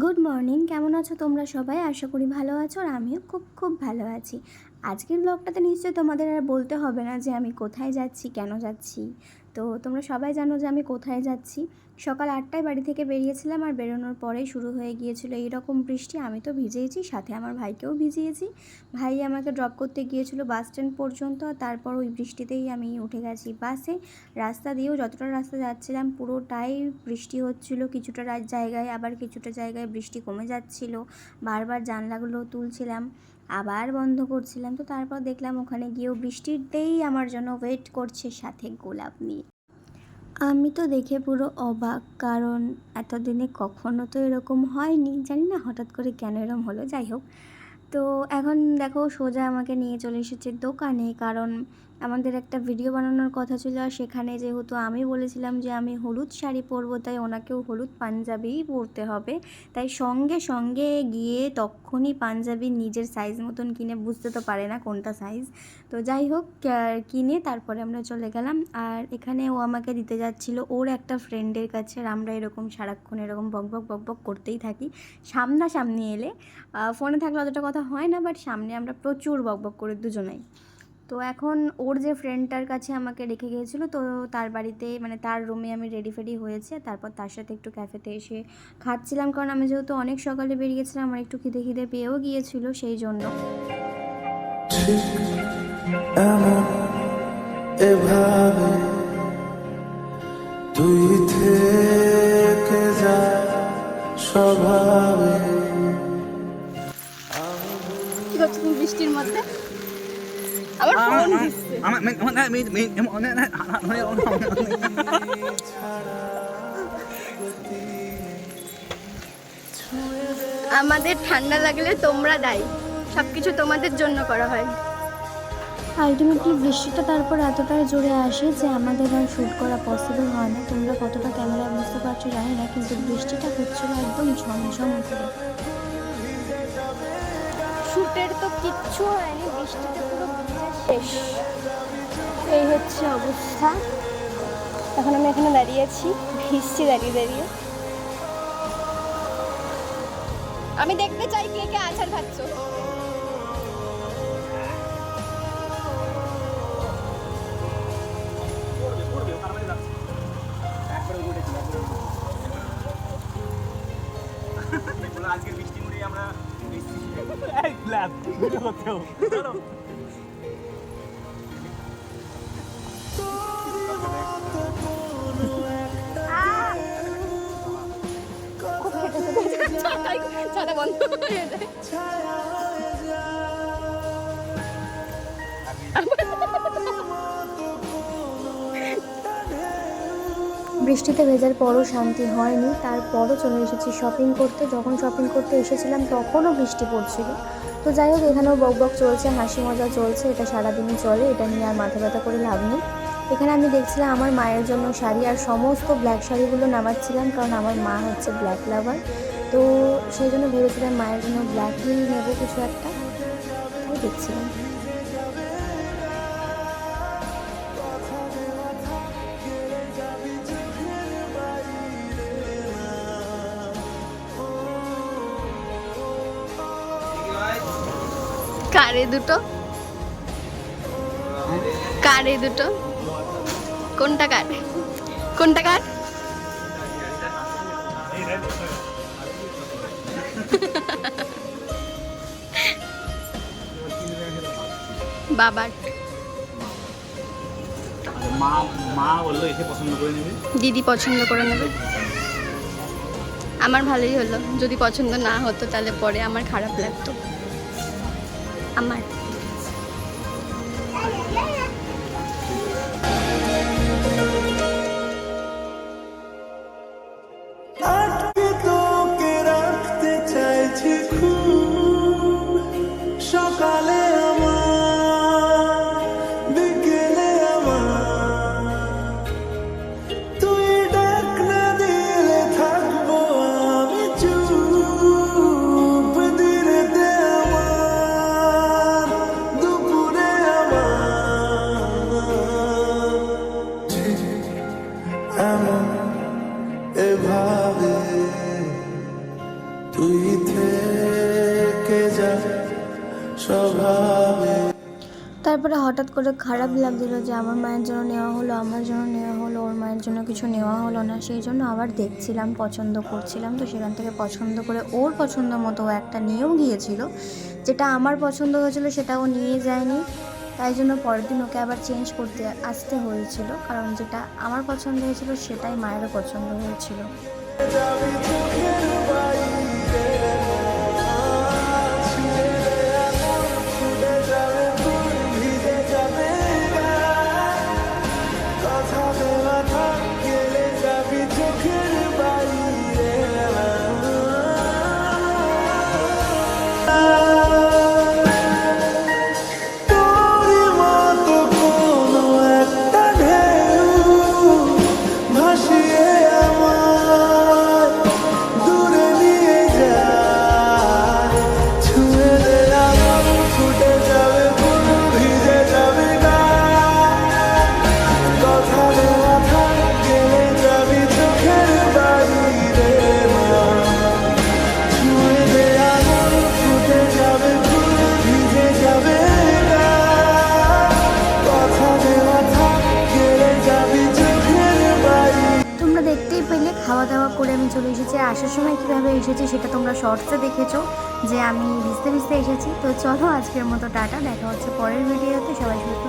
Good morning কেমন আছো তোমরা সবাই? আশা করি ভালো আছো আর আমিও খুব খুব ভালো আছি। আজকের ব্লগটাতে নিশ্চয়ই তোমাদের আর বলতে হবে না যে আমি কোথায় যাচ্ছি, কেন যাচ্ছি। তো তোমরা সবাই জানো যে আমি কোথায় যাচ্ছি। সকাল আটটায় বাড়ি থেকে বেরিয়েছিলাম আর বেরোনোর পরেই শুরু হয়ে গিয়েছিল এইরকম বৃষ্টি। আমি তো ভিজেইছি, সাথে আমার ভাইকেও ভিজিয়েছি। ভাই আমাকে ড্রপ করতে গিয়েছিল বাস স্ট্যান্ড পর্যন্ত তারপর ওই বৃষ্টিতেই আমি উঠে গেছি বাসে রাস্তা দিয়েও যতটা রাস্তা যাচ্ছিলাম, পুরোটাই বৃষ্টি হচ্ছিল। কিছুটা জায়গায় আবার কিছুটা জায়গায় বৃষ্টি কমে যাচ্ছিল। বারবার জানলাগুলো তুলছিলাম। আবার বন্ধ করছিলাম। তো তারপর দেখলাম ওখানে গিয়েও বৃষ্টিতেই আমার জন্য ওয়েট করছে সাথে গোলাপ নিয়ে আমি তো দেখে পুরো অবাক, কারণ এতদিনে কখনো তো এরকম হয়নি। জানি না হঠাৎ করে কেন এরকম হলো, যাই হোক। তো এখন দেখো সোজা আমাকে নিয়ে চলে এসেছে দোকানে, কারণ আমাদের একটা ভিডিও বানানোর কথা ছিল আর সেখানে যেহেতু আমি বলেছিলাম যে আমি হলুদ শাড়ি পরবো, তাই ওনাকেও হলুদ পাঞ্জাবিই পরতে হবে। তাই সঙ্গে সঙ্গে গিয়ে তখনই পাঞ্জাবি নিজের সাইজ মতন কিনে, বুঝতে তো পারে না কোনটা সাইজ তো যাই হোক কিনে তারপরে আমরা চলে গেলাম। আর এখানে ও আমাকে দিতে যাচ্ছিল, ওর একটা ফ্রেন্ডের কাছে। আর আমরা এরকম সারাক্ষণ এরকম বক বক বক বক করতেই থাকি। সামনাসামনি এলে ফোনে থাকলে অতটা কথা হয় না বাট সামনে আমরা প্রচুর বক বক করি দুজনেই। তো এখন ওর যে ফ্রেন্ডটার কাছে আমাকে রেখে গিয়েছিল, তো তার বাড়িতে মানে তার রুমে আমি রেডি ফেডি হয়েছে। তারপর তার সাথে একটু ক্যাফেতে এসে খাচ্ছিলাম। কারণ আমি যেহেতু অনেক সকালে বেরিয়েছিলাম, আমার একটু খিদে খিদে পেয়েও গিয়েছিল সেই জন্য। তুই থেকে যা, স্বভাবে আমাদের ঠান্ডা লাগলে তোমরা দায়ী। সবকিছু তোমাদের জন্য করা হয়। আলটিমেটলি বৃষ্টিটা তারপর এতটাই জোরে আসে যে আমাদের আর শ্যুট করা পসিবল হয় না। তোমরা কতটা ক্যামেরায় বুঝতে পারছ জানি না, কিন্তু বৃষ্টিটা হচ্ছিল একদম ঝমঝম করে। শুটের তো কিচ্ছু হয়নি, বৃষ্টিতে পুরো শেষ। এই হচ্ছে অবস্থা। এখন আমি এখানে দাঁড়িয়ে আছি, ভিজছি দাঁড়িয়ে দাঁড়িয়ে। আমি দেখতে চাই কে কে আছাড় খাচ্ছ। বৃষ্টিতে ভেজার পরও শান্তি হয়নি, তারপরও চলে এসেছি শপিং করতে। যখন শপিং করতে এসেছিলাম, তখনও বৃষ্টি পড়ছিল। তো যাই হোক, এখানেও বক বক চলছে, হাসি মজা চলছে, এটা সারাদিনই চলে, এটা নিয়ে আর মাথা ব্যথা করে লাভ নেই। এখানে আমি দেখছিলাম আমার মায়ের জন্য শাড়ি আর সমস্ত ব্ল্যাক শাড়িগুলো নামাচ্ছিলাম, কারণ আমার মা হচ্ছে ব্ল্যাক লাভার তো সেই জন্য ভেবেছিলাম মায়ের জন্য ব্ল্যাকই নেব কিছু একটা, তাই দেখছিলাম। কারে দুটো? কারে দুটো? কোনটা কার? কোনটা কার? বাবার। মা দিদি পছন্দ করে নেবে। আমার ভালোই হলো। যদি পছন্দ না হতো তাহলে পরে আমার খারাপ লাগতো। আমার তারপরে হঠাৎ করে খারাপ লাগছিল যে আমার মায়ের জন্য নেওয়া হলো, আমার জন্য নেওয়া হলো, ওর মায়ের জন্য কিছু নেওয়া হলো না, সেই জন্য আবার দেখছিলাম, পছন্দ করছিলাম। তো সেখান থেকে পছন্দ করে ওর পছন্দ মতো একটা নিয়েও গিয়েছিল। যেটা আমার পছন্দ হয়েছিল সেটা ও নিয়ে যায়নি। তাই জন্য পরের দিন ওকে আবার চেঞ্জ করতে আসতে হয়েছিল। কারণ যেটা আমার পছন্দ হয়েছিল সেটাই মায়েরও পছন্দ হয়েছিল। দেখতেই পেলে খাওয়া দাওয়া করে আমি চলে এসেছি। আর আসার সময় কীভাবে এসেছি সেটা তোমরা শর্টসে দেখেছ যে আমি ভিজতে ভিজতে এসেছি। তো চলো আজকের মতো টাটা, দেখা হচ্ছে পরের ভিডিওতে সবাই সুস্থ